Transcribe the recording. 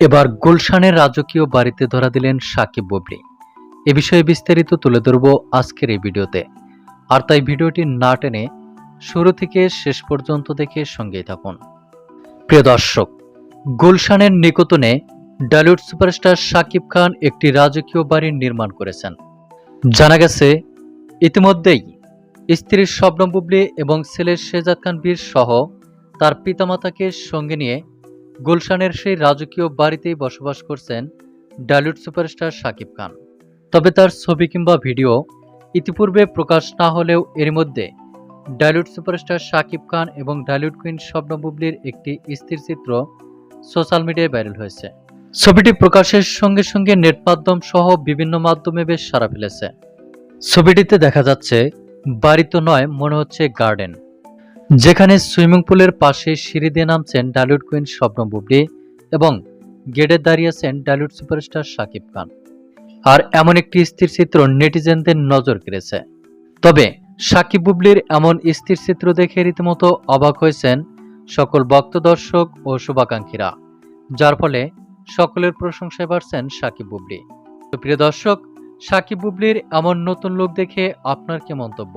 এবার গুলশানের রাজকীয় বাড়িতে ধরা দিলেন সাকিব বুবলি। এ বিষয়ে বিস্তারিত তুলে ধরব আজকের এই ভিডিওতে। আর তাই ভিডিওটি না টেনে শুরু থেকে শেষ পর্যন্ত দেখে সঙ্গেই থাকুন। প্রিয় দর্শক, গুলশানের নিকটনে ডালিউড সুপারস্টার সাকিব খান একটি রাজকীয় বাড়ি নির্মাণ করেছেন। জানা গেছে, ইতিমধ্যেই স্ত্রীর স্বপ্ন বুবলি এবং ছেলের শেজাদ খান বীর সহ তার পিতামাতাকে সঙ্গে নিয়ে গুলশানের সেই রাজকীয় বাড়িতেই বসবাস করছেন ডালিউড সুপারস্টার শাকিব খান। তবে তার ছবি কিংবা ভিডিও ইতিপূর্বে প্রকাশ না হলেও এর মধ্যে ডালিউড সুপারস্টার শাকিব খান এবং ডালিউড কুইন স্বপ্ন বুবলির একটি স্থির চিত্র সোশ্যাল মিডিয়ায় ভাইরাল হয়েছে। ছবিটি প্রকাশের সঙ্গে সঙ্গে নেট মাধ্যম সহ বিভিন্ন মাধ্যমে বেশ সাড়া ফেলেছে। ছবিটিতে দেখা যাচ্ছে, বাড়ি তো নয়, মনে হচ্ছে গার্ডেন। যেখানে সুইমিং পুলের পাশে সিঁড়ি দিয়ে নামছেন ডালিউড কুইন স্বপ্ন বুবলি এবং গেটে দাঁড়িয়েছেন ডালিউড সুপারস্টার শাকিব খান। আর এমন একটি স্থির চিত্র নেটিজেনদের নজর কেড়েছে। তবে সাকিব বুবলির এমন স্থির চিত্র দেখে রীতিমতো অবাক হয়েছেন সকল ভক্ত দর্শক ও শুভাকাঙ্ক্ষীরা, যার ফলে সকলের প্রশংসায় বাড়ছেন সাকিব বুবলি। প্রিয় দর্শক সাকিব বুবলির এমন নতুন লোক দেখে আপনার কি মন্তব্য?